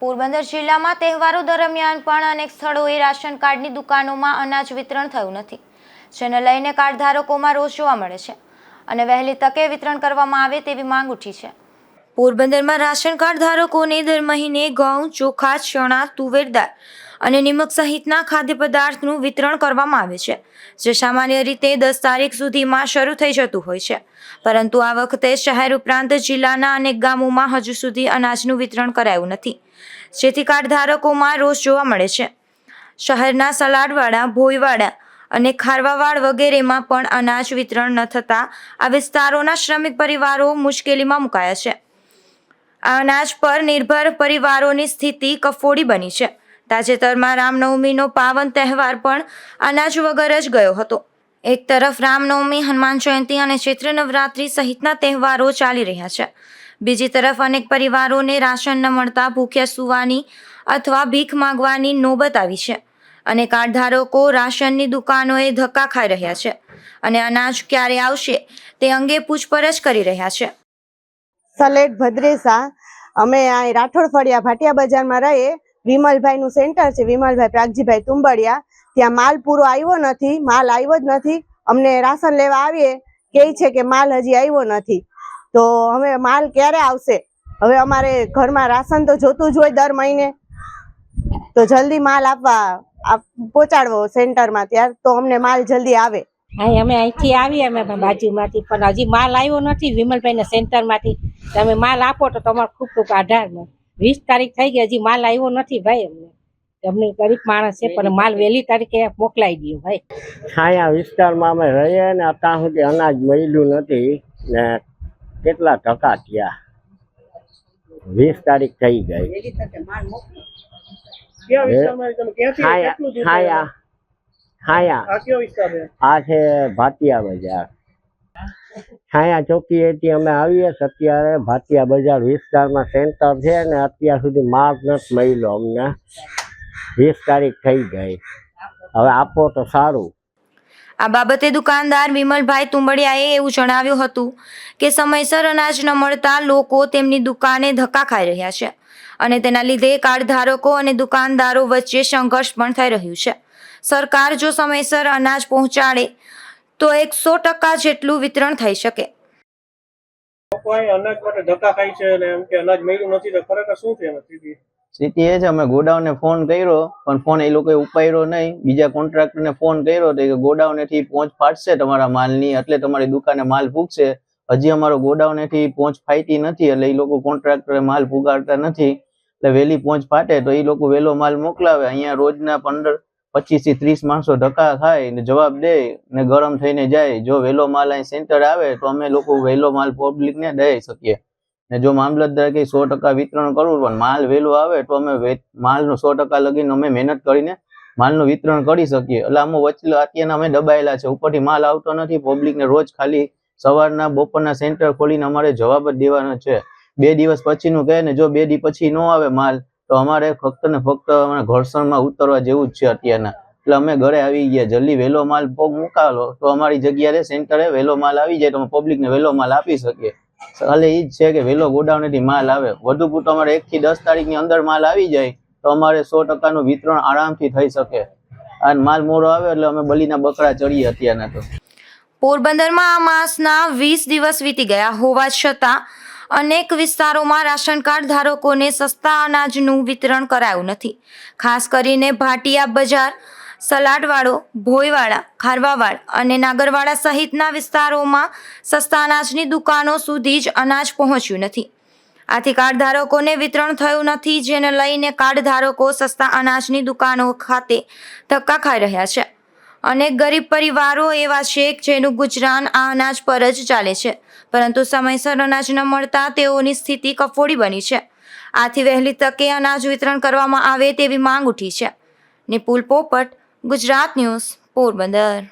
પોરબંદર જિલ્લામાં તહેવારો દરમિયાન પણ અનેક સ્થળોએ રાશન કાર્ડની દુકાનોમાં અનાજ વિતરણ થયું નથી. જેને લઈને કાર્ડ ધારકોમાં રોષ જોવા મળે છે. અને વહેલી તકે વિતરણ કરવામાં આવે તેવી માંગ ઉઠી છે. પોરબંદરમાં રાશન કાર્ડ ધારકોને દર મહિને ઘઉં, ચોખા, ચણા, તુવેર દાળ અને નિમક સહિતના ખાદ્ય પદાર્થનું વિતરણ કરવામાં આવે છે, જે સામાન્ય રીતે દસ તારીખ સુધીમાં શરૂ થઈ જતું હોય છે. પરંતુ આ વખતે શહેર ઉપરાંત જિલ્લાના અનેક ગામોમાં હજુ સુધી અનાજનું વિતરણ કરાયું નથી, જેથી કાર્ડ ધારકોમાં રોષ જોવા મળે છે. શહેરના સલાડવાડા, ભોયવાડા અને ખારવાવાડ વગેરેમાં પણ અનાજ વિતરણ ન થતાં આ વિસ્તારોના શ્રમિક પરિવારો મુશ્કેલીમાં મુકાયા છે. અનાજ પર નિર્ભર પરિવારોની સ્થિતિ કફોડી બની છે. તાજેતરમાં રામનવમીનો પાવન તહેવાર પણ અનાજ વગર જ ગયો હતો. એક તરફ રામનવમી, હનુમાન જયંતિ અને ચૈત્ર નવરાત્રિ સહિતના તહેવારો ચાલી રહ્યા છે. બીજી તરફ અનેક પરિવારોને રાશન ન મળતા ભૂખ્યા સુવાની અથવા ભીખ માંગવાની નોબત આવી છે. અને કાર્ડ ધારકો રાશનની દુકાનોએ ધક્કા ખાઈ રહ્યા છે અને અનાજ ક્યારે આવશે તે અંગે પૂછપરછ કરી રહ્યા છે. સલેટ ભદ્રેસા અમે આ રાઠોડ ફળિયા ભાટિયા બજારમાં રહીએ. વિમલભાઈ નું સેન્ટર છે. વિમલભાઈ પ્રાગજીભાઈ તુંબડિયા. ત્યાં માલ પૂરો આવ્યો નથી. માલ આવ્યો જ નથી. અમને રાશન લેવા આવીએ. કે છે કે માલ હજી આવ્યો નથી. તો હવે માલ ક્યારે આવશે? હવે અમારે ઘરમાં રાશન તો જોતું જ હોય દર મહિને. તો જલ્દી માલ આપવા, આપ- પહોંચાડવો સેન્ટરમાં. ત્યાર તો અમને માલ જલ્દી આવે. અહીં અમે અહીંથી આવીએ અમે બાજુમાંથી પણ હજી માલ આવ્યો નથી વિમલભાઈના સેન્ટરમાંથી. તમે માલ આપો તો તમારો ખૂબ ખૂબ આધાર ને વીસ તારીખ થઈ ગઈ હજી માલ આવ્યો નથી ભાઈ અમને. અમને ગરીબ માણસ છે પણ માલ વહેલી તારીખે મોકલાઈ દો ભાઈ. છાયા વિસ્તારમાં અમે રહીએ ને અત્યાર સુધી અનાજ મળ્યું નથી ને કેટલા ટકા થયા? વીસ તારીખ થઈ ગઈ. કયા વિસ્તારમાં છાયા છાયા આ કયો વિસ્તાર છે? આ છે ભાટિયા બજાર. છાયા ચોકીએથી અમે આવીએ છીએ અત્યારે ભાટિયા બજાર વિસ્તારમાં સેન્ટર છે ને અત્યાર સુધી માર્ગ નથી મળ્યો અમને. વીસ તારીખ થઈ ગઈ. હવે આપો તો સારું. આ બાબતે દુકાનદાર વિમલભાઈ તુંબડિયાએ એવું જણાવ્યું હતું કે સમયસર અનાજ ન મળતા લોકો તેમની દુકાને ધક્કા ખાઈ રહ્યા છે અને તેના લીધે કાર્ડ ધારકો અને દુકાનદારો વચ્ચે સંઘર્ષ પણ થઈ રહ્યું છે. સરકાર જો સમયસર અનાજ પહોંચાડે તો એકસો ટકા જેટલું વિતરણ થઈ શકે. અનાજ માટે ધક્કા ખાય છે અને એમ કે અનાજ મળ્યું નથી તો ખરેખર શું છે સ્થિતિ? સ્થિતિ એ છે અમે ગોડાઉનને ફોન કર્યો પણ ફોન એ લોકોએ ઉપાડ્યો નહીં. બીજા કોન્ટ્રાક્ટરને ફોન કર્યો તો કે ગોડાઉનેથી પહોંચ ફાટશે તમારા માલની એટલે તમારી દુકાને માલ પૂગશે હજી અમારો ગોડાઉનેથી પહોંચ ફાટી નથી એટલે એ લોકો કોન્ટ્રાક્ટરે માલ ફુગાડતા નથી. એટલે વહેલી પહોંચ ફાટે તો એ લોકો વહેલો માલ મોકલાવે. અહીંયા રોજના પંદર પચીસથી ત્રીસ માણસો ધક્કા ખાય ને જવાબ દે ને ગરમ થઈને જાય. જો વહેલો માલ અહીં સેન્ટર આવે તો અમે લોકો વહેલો માલ પબ્લિકને દઈ શકીએ. ને જો મામલતદાર કે સો ટકા વિતરણ કરવું પણ માલ વહેલો આવે તો અમે માલનું સો ટકા લગીને અમે મહેનત કરીને માલનું વિતરણ કરી શકીએ. એટલે આમાં વચ્ચે અત્યારના અમે દબાયેલા છે. ઉપરથી માલ આવતો નથી. પબ્લિકને રોજ ખાલી સવારના બપોરના સેન્ટર ખોલીને અમારે જવાબ જ દેવાનો છે. બે દિવસ પછીનું કહે ને જો બે દી પછી ન આવે માલ તો અમારે ફક્ત ને ફક્ત અમારે ઘર્ષણમાં ઉતરવા જેવું જ છે અત્યારના. એટલે અમે ઘરે આવી ગયા, જલ્દી વહેલો માલ પગ મુકાલો. તો અમારી જગ્યાએ સેન્ટરે વહેલો માલ આવી જાય તો અમે પબ્લિકને વહેલો માલ આપી શકીએ. ખાલી એ જ છે કે વહેલો ગોડાઉનથી માલ આવે. વધુ પૂરતો અમારે એક થી દસ તારીખની અંદર માલ આવી જાય તો અમારે સો ટકાનું વિતરણ આરામથી થઈ શકે. અને માલ મોડો આવે એટલે અમે બલીના બકરા ચડીએ અત્યારના તો. પોરબંદરમાં આ માસના વીસ દિવસ વીતી ગયા હોવા છતાં અનેક વિસ્તારોમાં રાશન કાર્ડ ધારકોને સસ્તા અનાજનું વિતરણ કરાયું નથી. ખાસ કરીને ભાટિયા બજાર સલાડવાડો ભોયવાડા ખારવાવાડ અને નાગરવાડા સહિતના વિસ્તારોમાં સસ્તા અનાજની દુકાનો સુધી જ અનાજ પહોંચ્યું નથી. આથી કાર્ડ ધારકોને વિતરણ થયું નથી, જેને લઈને કાર્ડ ધારકો સસ્તા અનાજની દુકાનો ખાતે ધક્કા ખાઈ રહ્યા છે. અનેક ગરીબ પરિવારો એવા છે જેનું ગુજરાન આ અનાજ પર જ ચાલે છે. પરંતુ સમયસર અનાજ ન મળતા તેઓની સ્થિતિ કફોડી બની છે. આથી વહેલી તકે અનાજ વિતરણ કરવામાં આવે તેવી માંગ ઉઠી છે. નિપુલ પોપટ, ગુજરાત ન્યૂઝ, પોરબંદર.